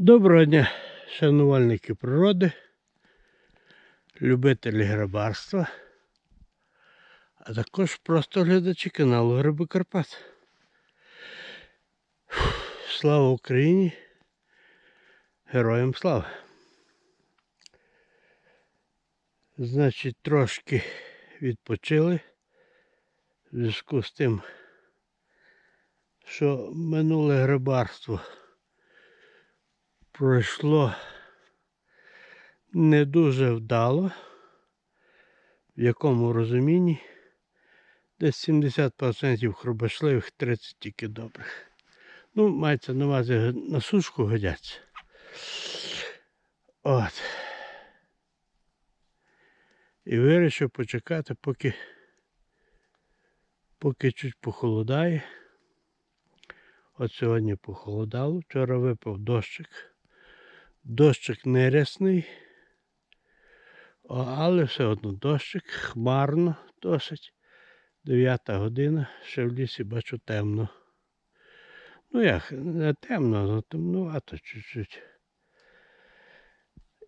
Доброго дня, шанувальники природи, любителі грибарства, а також просто глядачі каналу Гриби Карпат. Слава Україні! Героям слава! Значить, трошки відпочили в зв'язку з тим, що минуле грибарство пройшло не дуже вдало, в якому розумінні десь 70% хробашливих, 30 тільки добрих. Ну, мається на увазі на сушку годяться. От. І вирішив почекати, поки, поки чуть похолодає. От сьогодні похолодало, вчора випав дощик. Дощик не рясний, О, але все одно дощик, хмарно досить. Дев'ята година, ще в лісі бачу темно. Ну як, не темно, але темнувато чуть-чуть.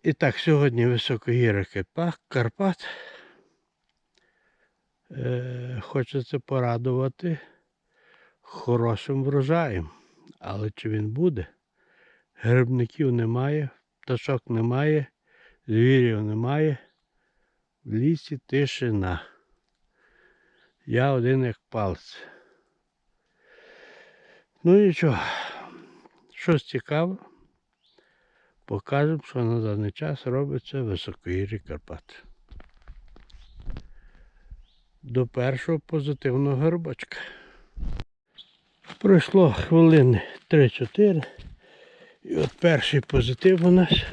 І так, сьогодні високогірок Карпа- Карпат. Е, хочеться порадувати хорошим врожаєм. Але чи він буде? Грибників немає, пташок немає, звірів немає. В лісі тишина. Я один як палець. Ну нічого, щось цікаве. Покажемо, що на даний час робиться в високогір'ї Карпат. До першого позитивного грибочка. Пройшло хвилини 3-4. І от перший позитив у нас.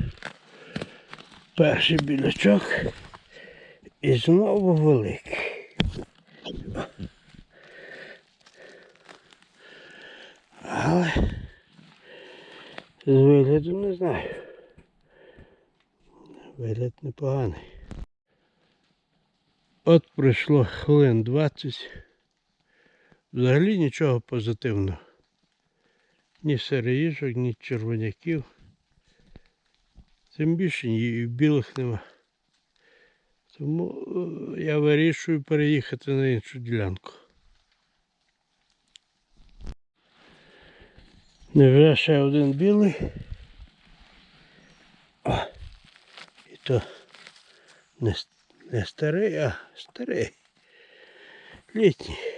Перший білячок. І знову великий. Але з вигляду не знаю. Вигляд непоганий. От пройшло хвилин 20. Взагалі нічого позитивного. Ні сироїжок, ні червоняків. Тим більше ні білих нема. Тому е, я вирішую переїхати на іншу ділянку. Невже ще один білий. О, і то не, не старий, а старий. Літній.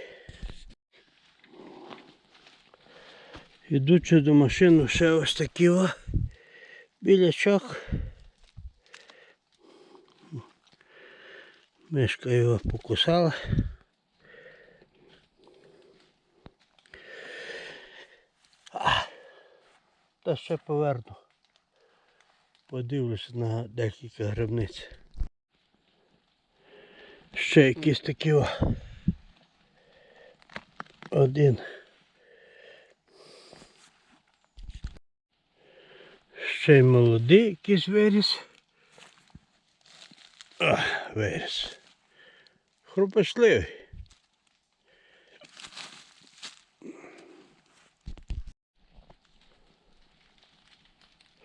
Ідучи до машини, ще ось такий о, білячок. Мишка його покусала. А, Та ще поверну. Подивлюся на декілька грибниць. Ще якісь такі о. Один. Ще й молодий якийсь виріс. А, виріс. Хрупашливий.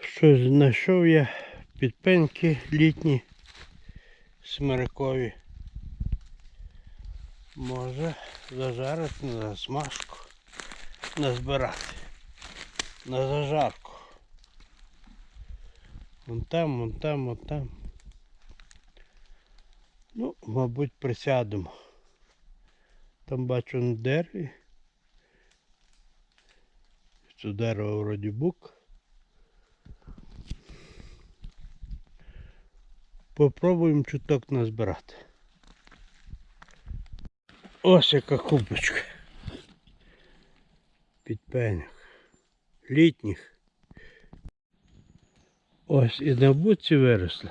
Що знайшов я підпеньки літні смиракові. Може зажарити на смажку, назбирати, на зажарку. Вон там, вон там, вон там. Ну, мабуть, присядемо. Там бачу на дереві. Це дерево вроді бук. Попробуємо чуток назбирати. Ось яка кубочка. Підпеньок. Літніх. Ось і на будці виросли.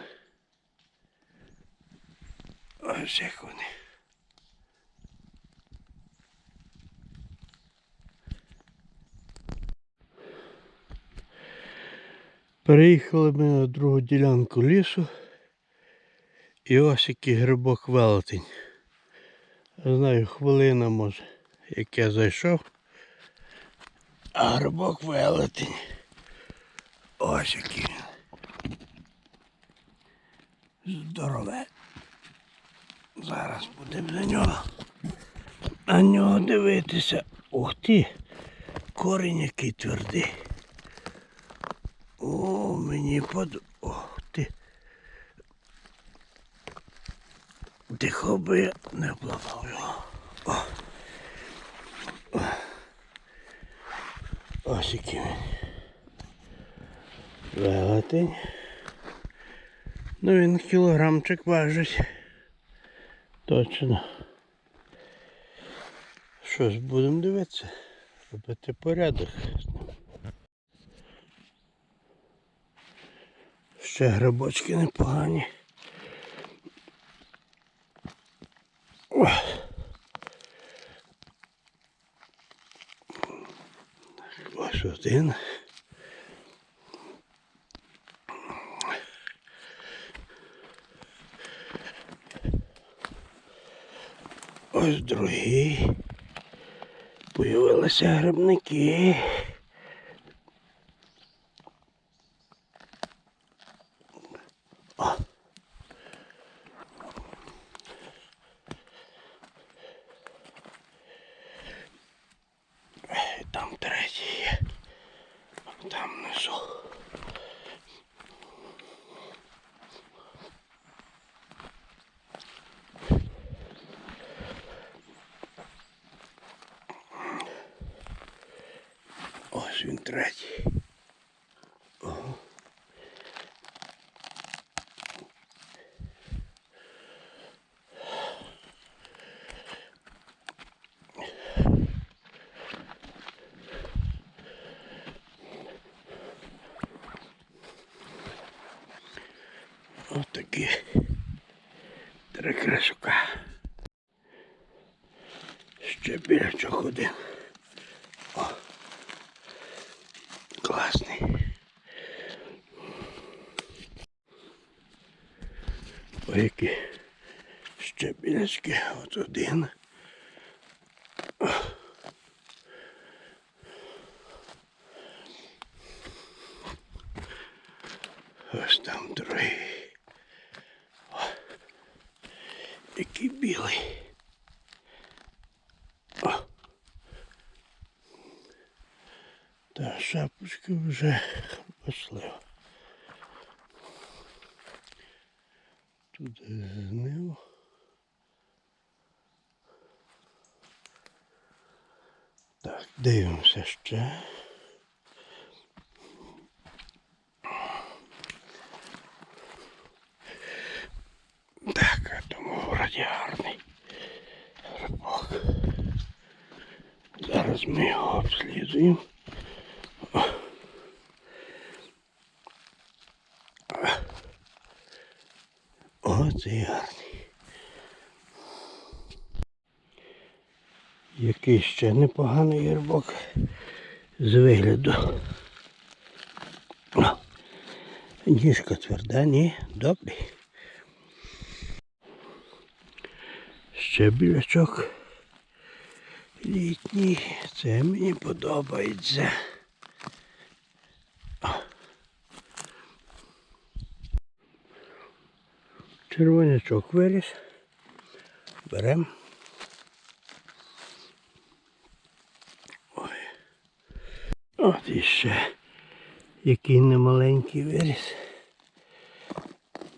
Ось як вони. Переїхали ми на другу ділянку лісу. І ось який грибок велетень. Знаю, хвилина може, як я зайшов. А грибок велетень. Ось який. Здорове. Зараз будемо на нього. На нього дивитися. Ух ти! Корінь який твердий. О, мені под... Ох ти. Тихо би я не обламав його. Ось який він. Велетень. Ну він кілограмчик важить. Точно. Що ж, будемо дивитися. Робити порядок. Ще грибочки непогані. Ох. Ось один. Ось другий. Появилися грибники. О. Е, Там третій є. Там внизу. Ось він третій. Ого. Ось такі три красука. Ще білячок один. О. Класний. Ой, які ще. От один. Ось там другий. О. Який білий. Та шапочка вже пошлива. Тут знизу. Так, дивимося ще. Так, а тому вроді грибок. Зараз ми його обслідуємо. Гарний. Який ще непоганий грибок з вигляду. Ніжка тверда, ні, добрий. Ще білячок літній. Це мені подобається. Червонячок виріс. Берем. Ой. От іще. Який немаленький виріс.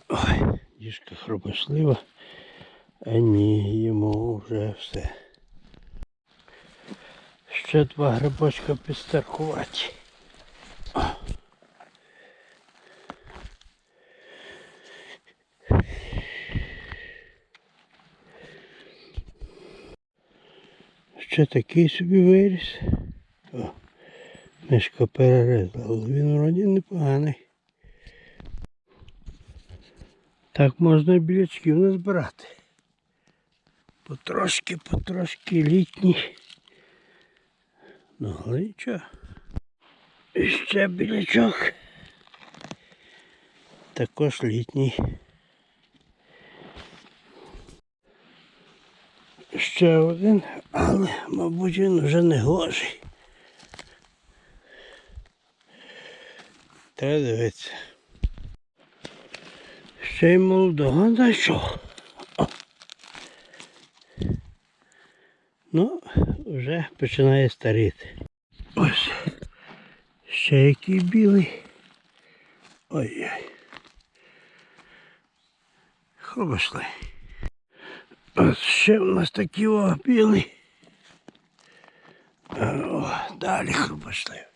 Ой, діжка хробослива. А ні, йому вже все. Ще два грибочка підстаркувати. Ще такий собі виріс. О, мишка перерезала, але він вроді непоганий. Так можна і білячків назбирати. Потрошки, потрошки літні. Ну, але нічого. І ще білячок. Також літній. Ще один, але, мабуть, він вже не гожий. Треба дивитися. Ще й молодого знайшов. Ну, вже починає старіти. Ось. Ще який білий. Ой-ой. Хробошли. Ось ще у нас такий о білий. О, далі хробошли.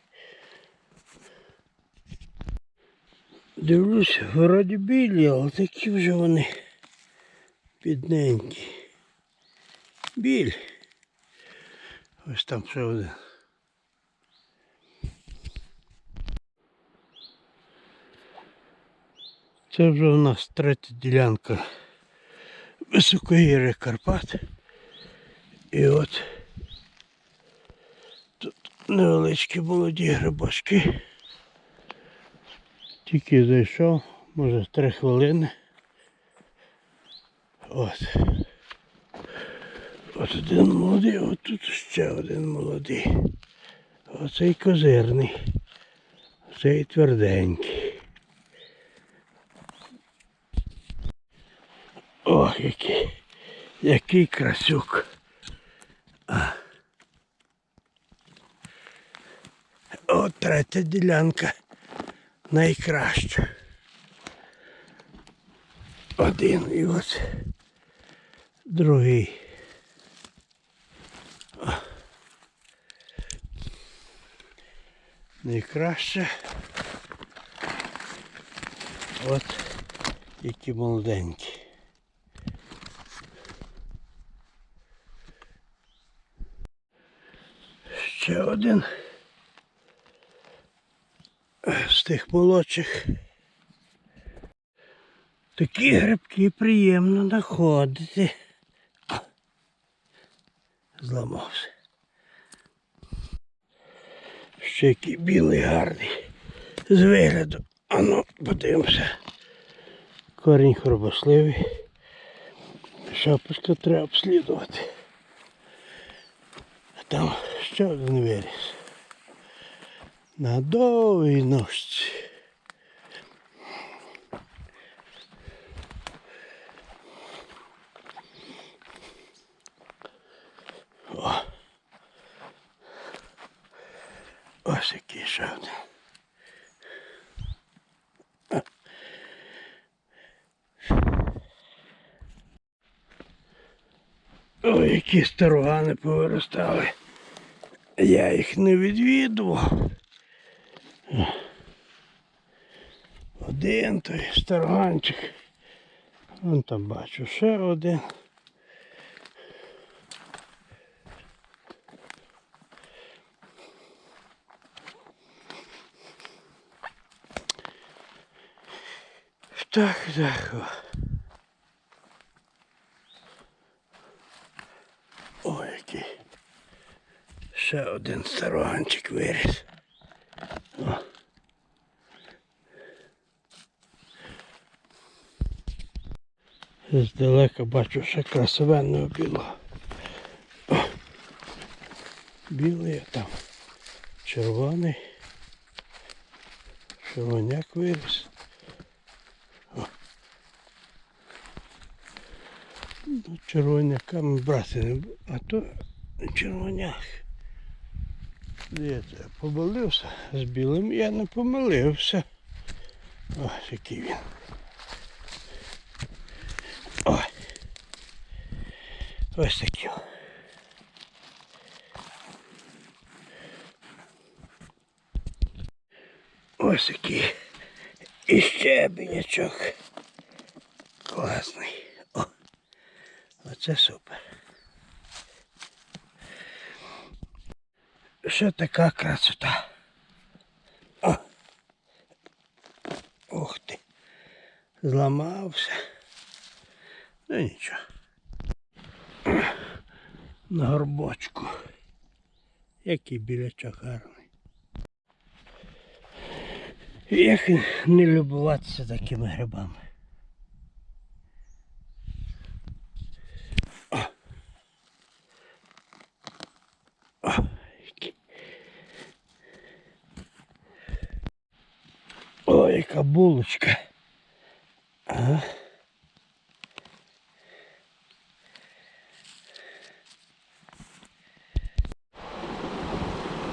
Дивлюсь, вроді білі, але такі вже вони бідненькі. Біль. Ось там ще один. Це вже у нас третя ділянка Високогір'я Карпат. І от тут невеличкі молоді грибочки. Тільки зайшов, може три хвилини. От. От один молодий, от тут ще один молодий. Оцей козирний. Оцей тверденький. Ох, який, який красюк. От третя ділянка найкраща. Один і ось другий. Найкраще. От які молоденькі. Ще один з тих молодших. Такі грибки приємно знаходити. Зламався. Ще який білий гарний. З вигляду. А подивимося. Корінь хробосливий. Шапочка треба обслідувати. А там ще один виріс. На довгій ножці. О. Ось який один. Ой, які старогани повиростали. Я їх не відвідував. Один той старганчик. Вон там бачу ще один. Так, так. Ой, який. Ще один староганчик виріс. О. Здалека бачу ще красивенного білого. Білий там. Червоний. Червоняк виріс. О. Ну, червоняками брати не а то червоняк. Дивіться, я помилився з білим, я не помилився. Ось який він. Ой. Ось такий. Ось який. І щебенячок. Класний. О. Оце супер. Що така красота? О. Ух ти. Зламався. Ну нічого. На горбочку. Який білячок гарний. Як не любуватися такими грибами. О. О, які. Ой, яка булочка.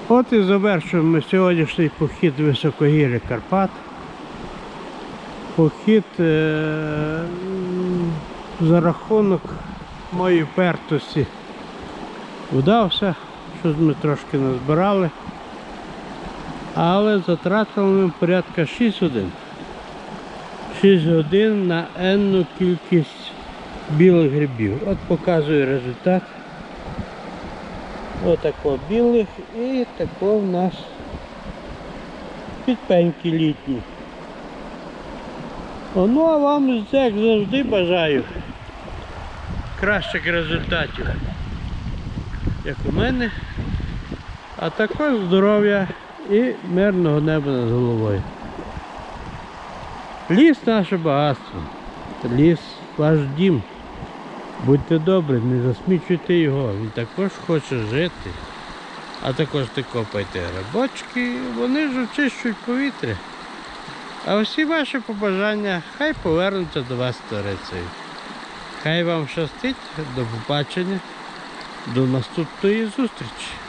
От і завершуємо сьогоднішній похід в високогір'я Карпат. Похід е- за рахунок моєї пертості вдався, що ми трошки назбирали. Але затратили ми порядка 6 годин. 6 годин на енну кількість білих грибів. От показую результат. Отако білих і тако в нас підпеньки літні. О, ну а вам як завжди бажаю кращих результатів, як у мене, а також здоров'я і мирного неба над головою. Ліс наше багатство, ліс ваш дім. Будьте добрі, не засмічуйте його, він також хоче жити. А також ти копайте грибочки, вони ж очищують повітря. А всі ваші побажання хай повернуться до вас сторицею. Хай вам щастить, до побачення, до наступної зустрічі.